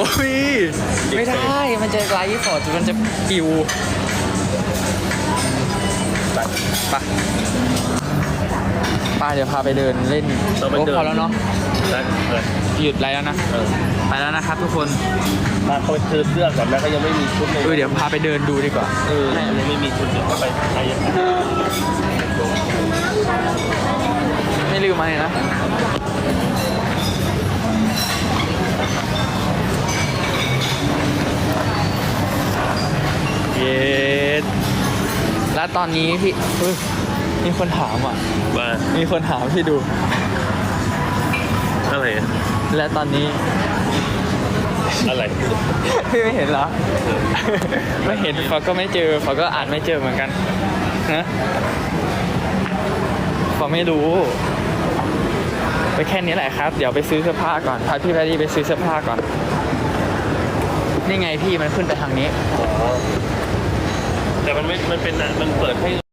อ้ย ไม่ได้ มันจะไลฟ์ฟอร์ดมันจะปิวไปป้าเดี๋ยวพาไปเดินเล่นเราไปโอ้เดินพอแล้วเนาะ นะเออหยุดไลฟ์แล้วนะ เออไปแล้วนะครับทุกคนมาเขาไปซื้อเสื้อก่อนนะเขายังไม่มีชุดเลยเออเดี๋ยวพาไปเดินดูดีกว่า เออยังไม่มีชุดเดี๋ยวก็ไปไปยังไงไม่ลืมมาเลยนะ แล้วตอนนี้พี่เฮ้ยมีคนถามอะ ว่ามีคนถามพี่ดู อะไรอะและตอนนี้ อะไร พี่ไม่เห็นเหรอ ไม่เห็นเขาก็ไม่เจอเขาก็อ่านไม่เจอเหมือนกันนะเขาไม่รู้ ไปแค่นี้แหละครับ เดี๋ยวไปซื้อเสื้อผ้าก่อนพาพี่แพดดี้ไปซื้อเสื้อผ้าก่อน นี่ไงพี่มันขึ้นไปทางนี้ อ๋อ แต่มันไม่มันเป็นมันเปิดให้